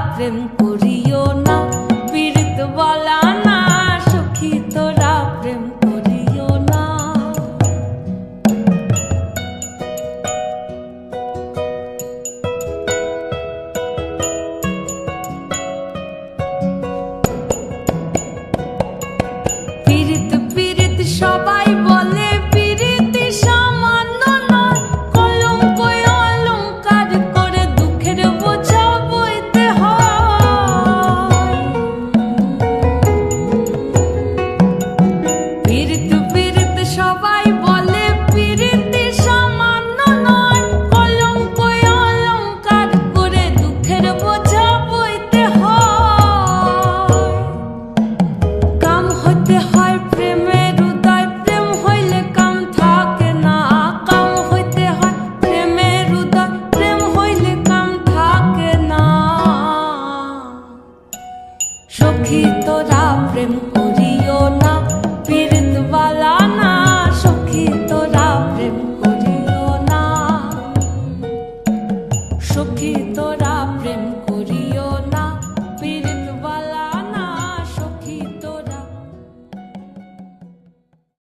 পাবেন করি preguntar.